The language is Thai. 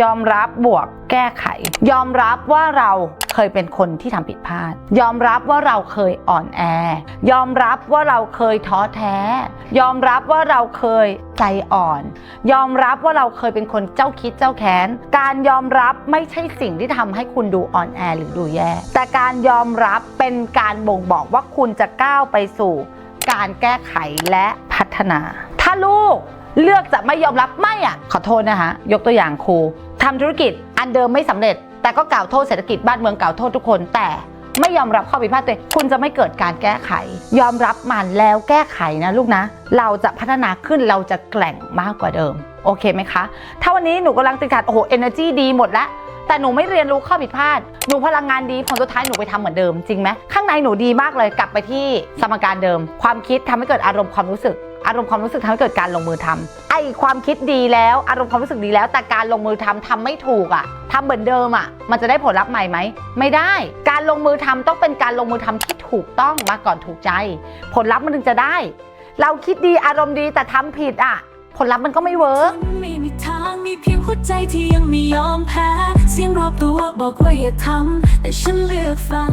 ยอมรับบวกแก้ไข ยอมรับว่าเราเคยเป็นคนที่ทำผิดพลาด ยอมรับว่าเราเคยอ่อนแอ ยอมรับว่าเราเคยท้อแท้ ยอมรับว่าเราเคยใจอ่อน ยอมรับว่าเราเคยเป็นคนเจ้าคิดเจ้าแค้น การยอมรับไม่ใช่สิ่งที่ทำให้คุณดูอ่อนแอหรือดูแย่ แต่การยอมรับเป็นการบ่งบอกว่าคุณจะก้าวไปสู่ การแก้ไขและพัฒนา ถ้าลูกเลือกจะไม่ยอมรับไม่อะ ขอโทษนะคะ ยกตัวอย่างครู ทำธุรกิจอันเดิมไม่สำเร็จ แต่ก็กล่าวโทษเศรษฐกิจบ้านเมืองกล่าวโทษทุกคน แต่ไม่ยอมรับข้อผิดพลาดตัวเองคุณจะไม่เกิดการแก้ไข ยอมรับมันแล้วแก้ไขนะลูกนะ เราจะพัฒนาขึ้นเราจะแกร่งมากกว่าเดิม โอเคไหมคะ ถ้าวันนี้หนูกำลังติดขัดโอ้โหเอเนอร์จีดีหมดแล้วแต่หนูไม่เรียนรู้ข้อผิดพลาด หนูพลังงานดีผลสุดท้ายหนูไปทำเหมือนเดิมจริงไหมข้างในหนูดีมากเลยกลับไปที่สมการเดิม ความคิดทำให้เกิดอารมณ์ความรู้สึก อารมณ์ความรู้สึกทำให้เกิดการลงมือทำไอความคิดดีแล้วอารมณ์ความรู้สึกดีแล้ว แต่การลงมือทำทำไม่ถูกอะ่ะทำเหมือนเดิมอะ่ะ มันจะได้ผลลัพธ์ใหม่ไหมไม่ได้ การลงมือทำต้องเป็นการลงมือทำที่ถูกต้องมาก่อนถูกใจ ผลลัพธ์มันถึงจะได้ เราคิดดีอารมณ์ดีแต่ทำผิดอะ ผลลัพธ์มันก็ไม่เวิร์กไม่มีทางมีเพียงหัวใจที่ยังไม่ยอมแพ้เสียงรอบตัวบอกว่าอย่าทำแต่ฉันเลือกฟัง